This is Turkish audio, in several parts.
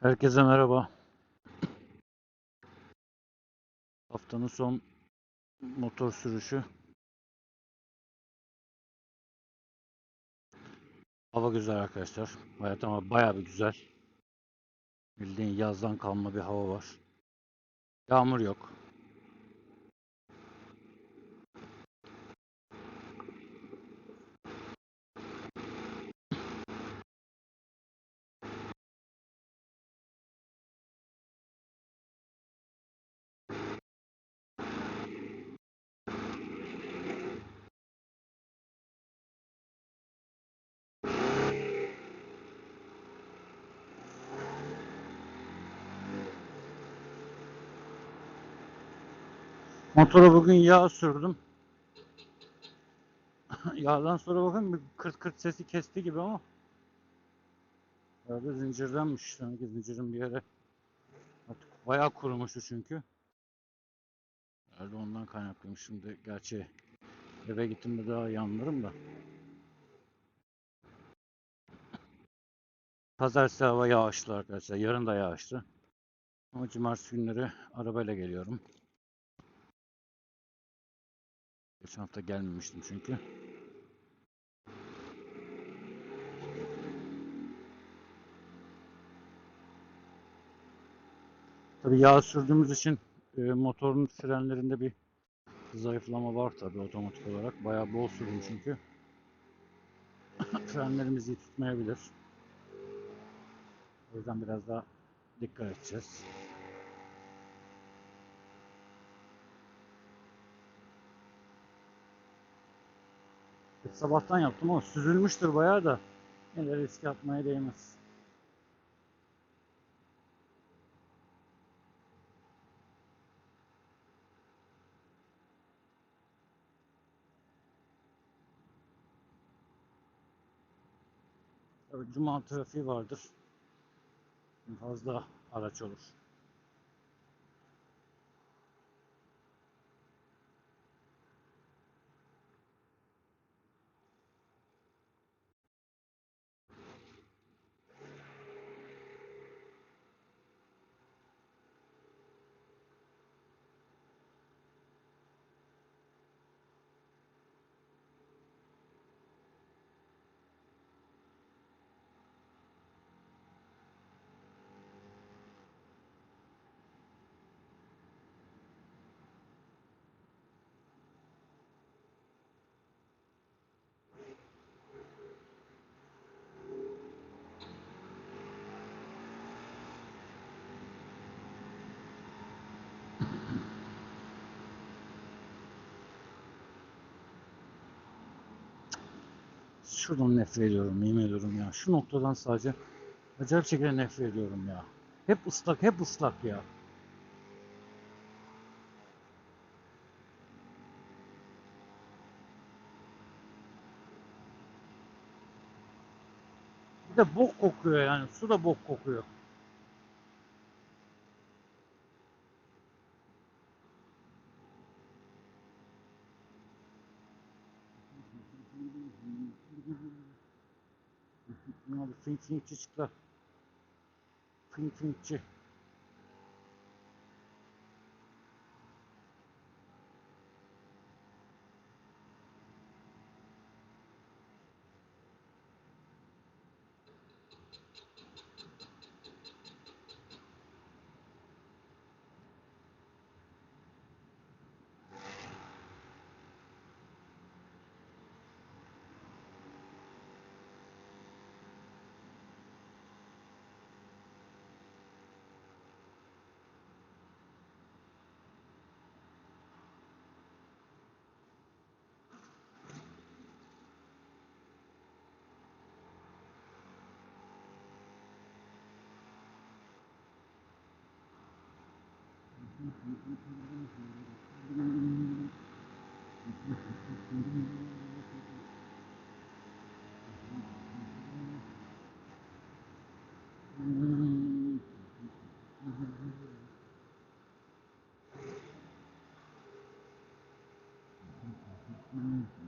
Herkese merhaba. Haftanın son motor sürüşü. Hava güzel arkadaşlar. Hayat ama bayağı bir güzel. Bildiğin yazdan kalma bir hava var. Yağmur yok. Motora bugün yağ sürdüm. Yağdan sonra bakın bir kırt kırt sesi kesti gibi ama herhalde zincirdenmiş. Sanki zincirin bir yere artık bayağı kurumuştu çünkü. Herhalde ondan kaynaklıymış. Şimdi gerçi eve gittiğimde daha iyi anlarım da. Pazartesi hava yağışlı arkadaşlar. Yarın da yağışlı. Ama cumartesi günleri arabayla geliyorum. Geçen hafta gelmemiştim çünkü. Tabii yağ sürdüğümüz için e, motorun frenlerinde bir zayıflama var tabii otomatik olarak. Bayağı bol sürdüm çünkü. Frenlerimiz iyi tutmayabilir. O yüzden biraz daha dikkat edeceğiz. Sabahtan yaptım ama süzülmüştür bayağı da yine risk atmaya değmez. Tabii cuma trafiği vardır. Fazla araç olur. Şuradan nefret ediyorum, yemin ediyorum ya. Şu noktadan sadece acayip şekilde nefret ediyorum ya. Hep ıslak, hep ıslak ya. Bir de bok kokuyor yani. Su da bok kokuyor. Ne oldu? Fink finkçi çıktı. Fink Mm-hmm.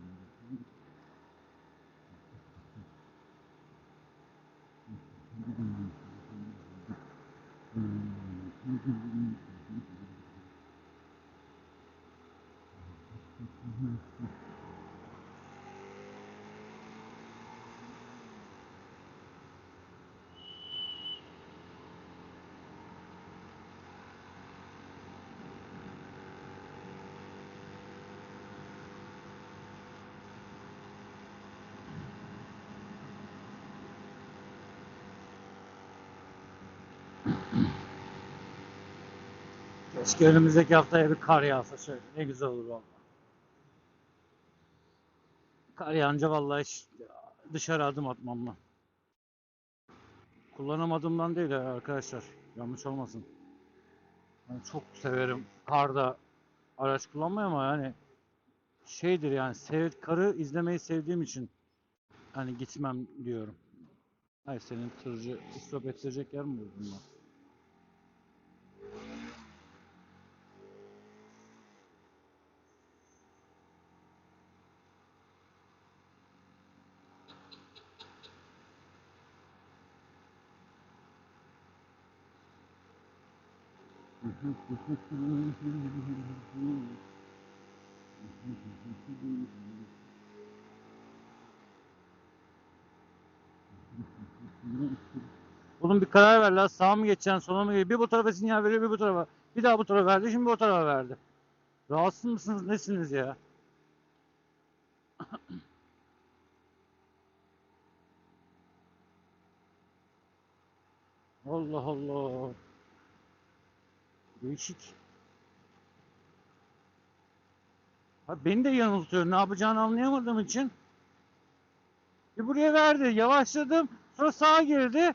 Keşke önümüzdeki haftaya bir kar yağsa şöyle. Ne güzel olur valla. Kar yağınca vallahi dışarı adım atmam ben. Kullanamadığımdan değil arkadaşlar. Yanlış olmasın. Ben çok severim karda araç kullanmayı ama yani şeydir yani sev, karı izlemeyi sevdiğim için hani gitmem diyorum. Hayır senin tırcı istop ettirecek yer mi buldun lan? Oğlum bir karar ver la sağa mı geçeceksin sola mı geçeceksin? Bir bu tarafa sinyal veriyor bir bu tarafa. Bir daha bu tarafa verdi şimdi o tarafa verdi. Rahatsız mısınız nesiniz ya? Allah Allah. Değişik. Ha beni de yanıltıyor. Ne yapacağını anlayamadığım için. Bir buraya verdi. Yavaşladım. Sonra sağa girdi.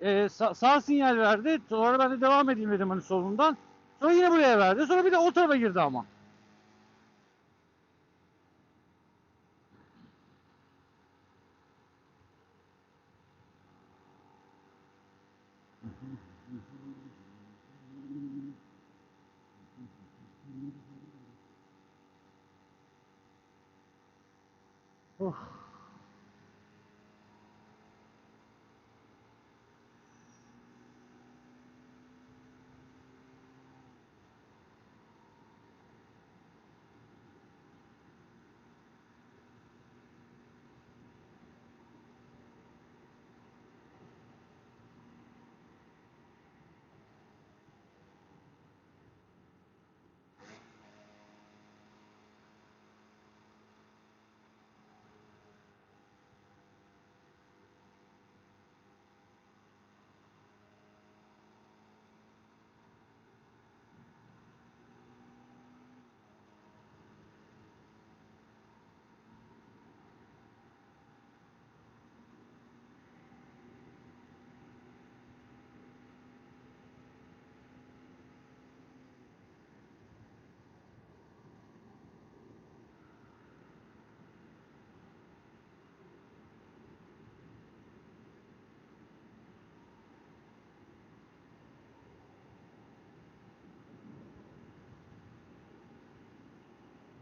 Ee, sağ, sağ sinyal verdi. Sonra ben de devam edeyim dedim hani solundan. Sonra yine buraya verdi. Sonra bir de o tarafa girdi ama.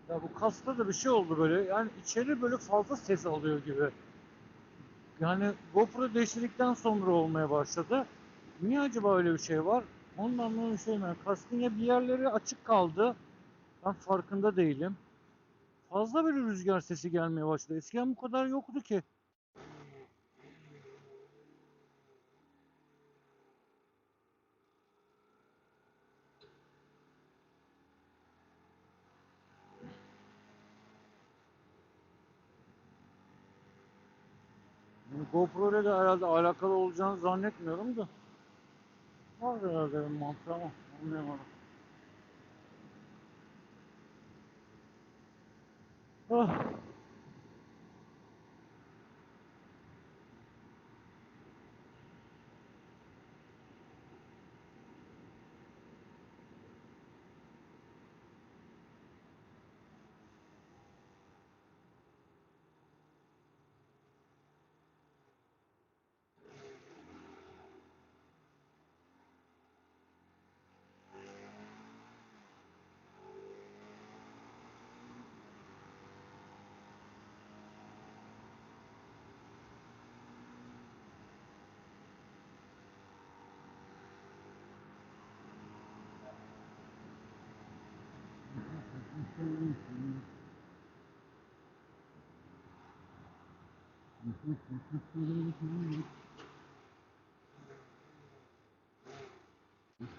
Ya bu kasta da bir şey oldu böyle. Yani içeri böyle fazla ses alıyor gibi. Yani GoPro değiştirdikten sonra olmaya başladı. Niye acaba öyle bir şey var? Onun anlamı şey mi? Kastın ya bir yerleri açık kaldı. Ben farkında değilim. Fazla böyle rüzgar sesi gelmeye başladı. Eskiden bu kadar yoktu ki. GoPro ile de herhalde alakalı olacağını zannetmiyorum da. Var herhalde bir mantığı ama anlayamadım. Ah.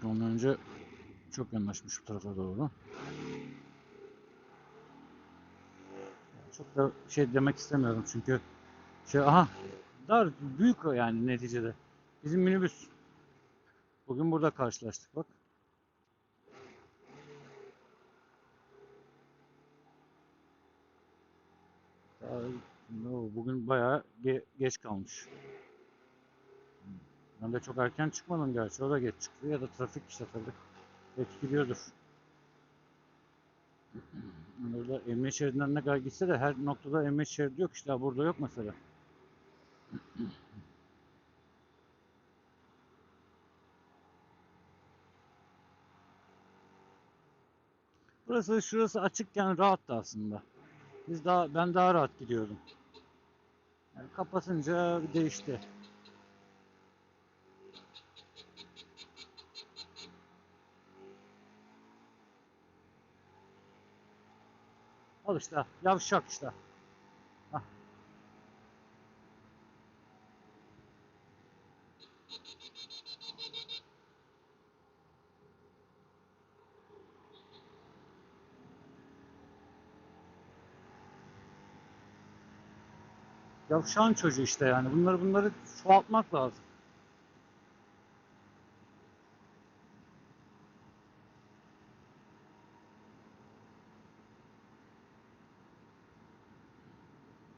Ondan önce çok yanaşmış bu tarafa doğru. Çok da şey demek istemiyorum çünkü şey aha dar büyük o yani neticede. Bizim minibüs. Bugün burada karşılaştık bak. Daha, bugün bayağı ge- geç kalmış. Ben de çok erken çıkmadım gerçi. O da geç çıktı ya da trafik işte tabii etkiliyordur. Burada emniyet şeridinden ne kadar gitse de her noktada emniyet şeridi yok işte burada yok mesela. Burası şurası açıkken rahattı aslında. Biz daha ben daha rahat gidiyordum. Yani kapatınca değişti. Al işte yavşak işte. Yavşağın çocuğu işte yani. Bunları bunları çoğaltmak lazım.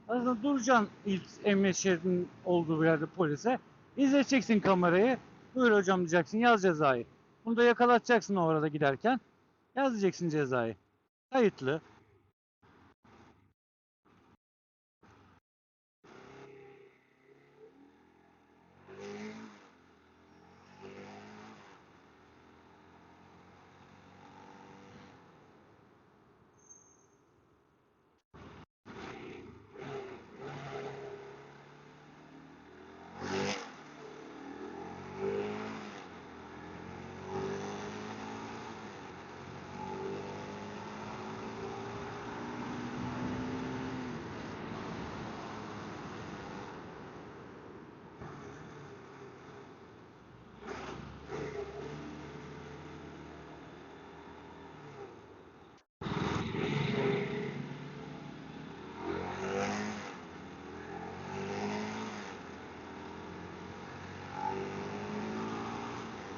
Aslında duracaksın ilk emniyet şeridinin olduğu bir yerde polise. İzleyeceksin kamerayı. Buyur hocam diyeceksin yaz cezayı. Bunu da yakalatacaksın o arada giderken. Yazacaksın cezayı. Kayıtlı.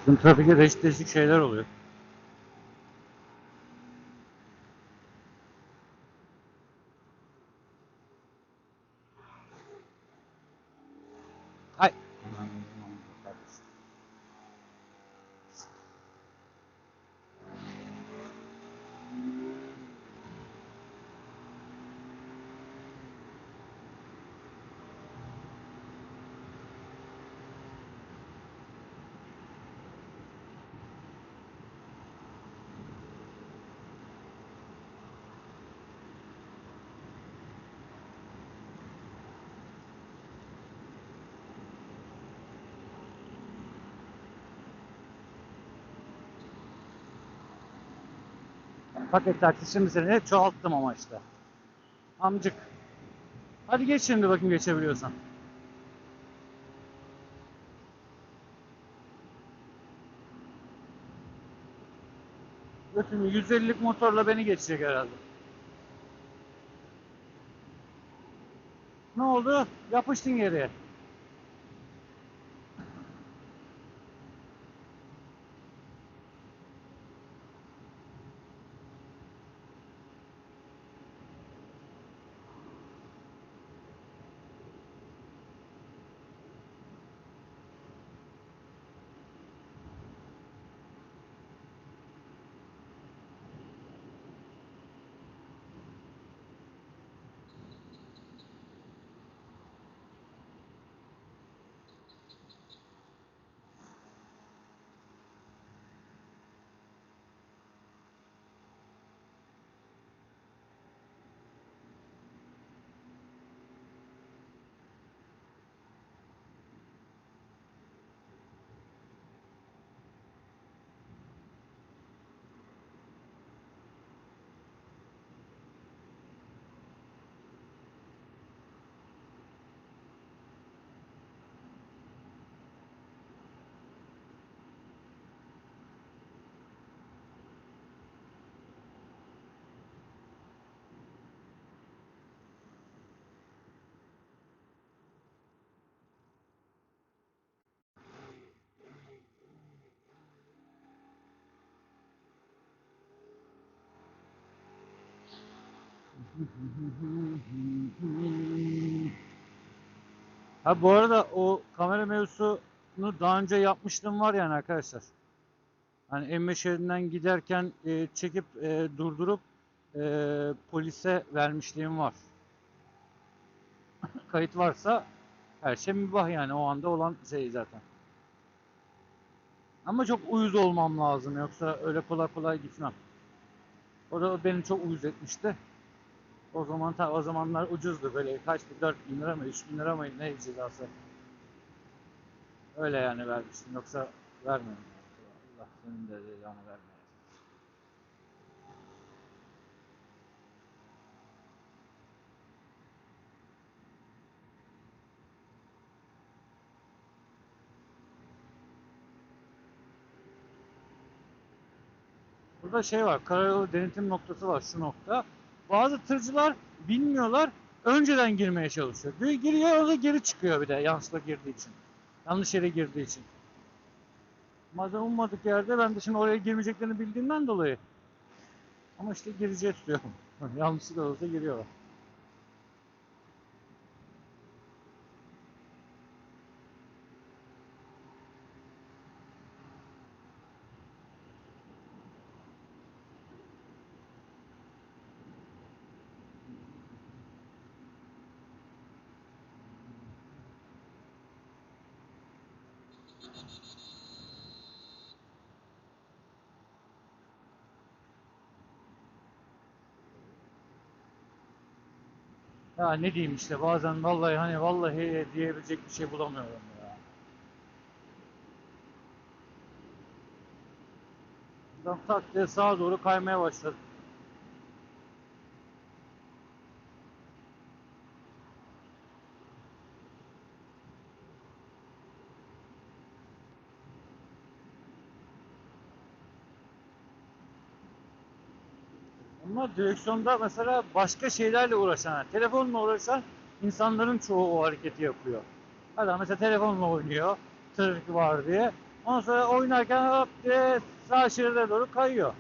Şimdi trafikte değişik değişik şeyler oluyor. Paket taksi şimdi seni çoğalttım ama işte. Amcık. Hadi geç şimdi bakayım geçebiliyorsan. Götüm 150'lik motorla beni geçecek herhalde. Ne oldu? Yapıştın geriye. Ha bu arada o kamera mevzusunu daha önce yapmıştım var yani arkadaşlar. Hani emniyet şeridinden giderken e, çekip e, durdurup e, polise vermişliğim var. Kayıt varsa her şey mübah yani o anda olan şey zaten. Ama çok uyuz olmam lazım yoksa öyle kolay kolay gitmem. O da beni çok uyuz etmişti. O zaman ta o zamanlar ucuzdu böyle kaç bir 4 bin lira mı 3 bin lira mı ne cezası. Öyle yani vermiştim yoksa vermedim. Allah senin de cezanı vermeye. Burada şey var, karayolu denetim noktası var şu nokta. Bazı tırcılar bilmiyorlar, önceden girmeye çalışıyor. Gir- Giriyor, orada geri çıkıyor bir de yanlışlıkla girdiği için. Yanlış yere girdiği için. Madem ummadık yerde ben de şimdi oraya girmeyeceklerini bildiğimden dolayı. Ama işte gireceği tutuyorum. Yanlışlıkla olsa giriyorlar. Ne diyeyim işte bazen vallahi hani vallahi diyebilecek bir şey bulamıyorum ya. Adam tak sağa doğru kaymaya başladı. Ama direksiyonda mesela başka şeylerle uğraşan, telefonla uğraşan insanların çoğu o hareketi yapıyor. Adam mesela telefonla oynuyor, trafik var diye. Ondan sonra oynarken hop diye sağ şeride doğru kayıyor.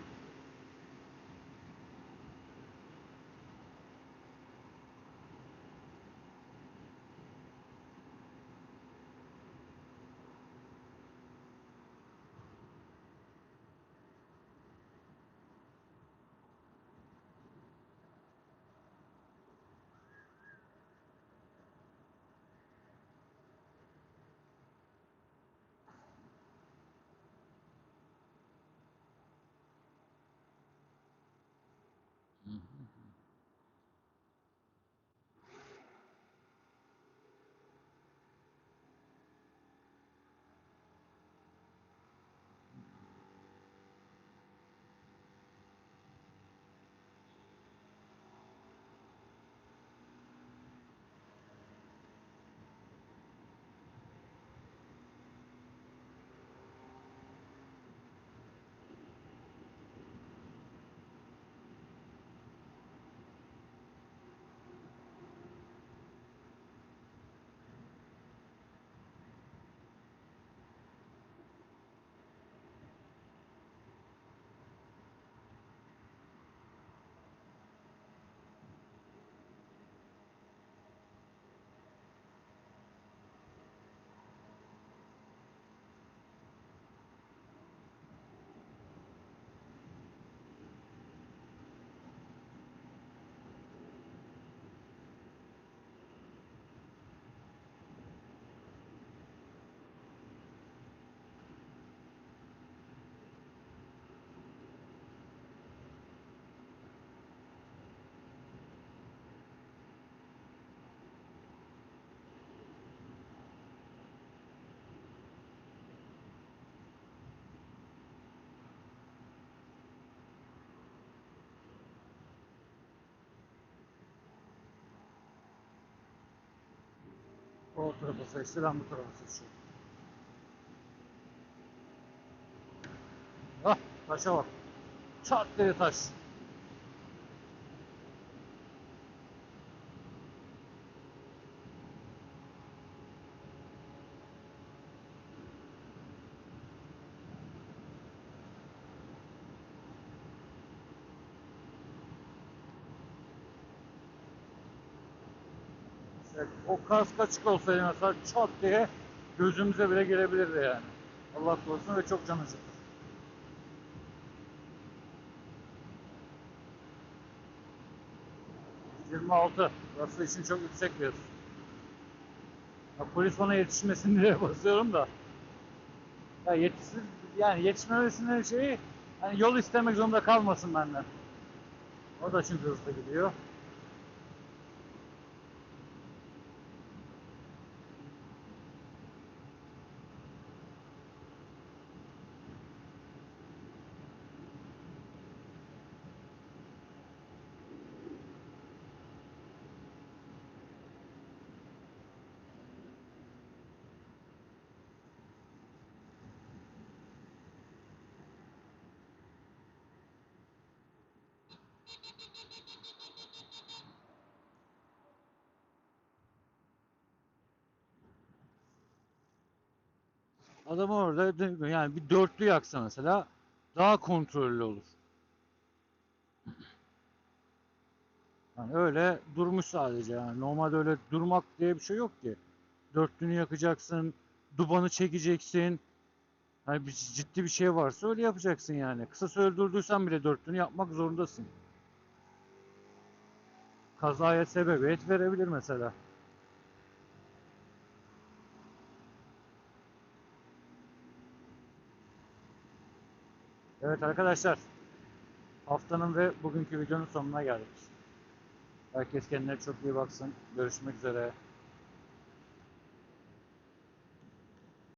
O tarafa seçti, ben bu tarafa seçiyorum. Ah, taşa bak. Çat diye taş. Ya, o kask açık olsaydı mesela çat diye gözümüze bile girebilirdi yani. Allah korusun ve çok can acıtır. ...26. Burası için çok yüksek bir. Ya polis bana yetişmesin diye basıyorum da. Ya yetişsin, yani yetişmemesinin şeyi hani yol istemek zorunda kalmasın benden. O da çünkü hızlı gidiyor. Adam orada yani bir dörtlü yaksa mesela daha kontrollü olur. Yani öyle durmuş sadece yani. Normalde öyle durmak diye bir şey yok ki. Dörtlünü yakacaksın, dubanı çekeceksin. Hani bir ciddi bir şey varsa öyle yapacaksın yani. Kısa durduysan bile dörtlünü yapmak zorundasın. Kazaya sebebiyet verebilir mesela. Evet arkadaşlar. Haftanın ve bugünkü videonun sonuna geldik. Herkes kendine çok iyi baksın. Görüşmek üzere.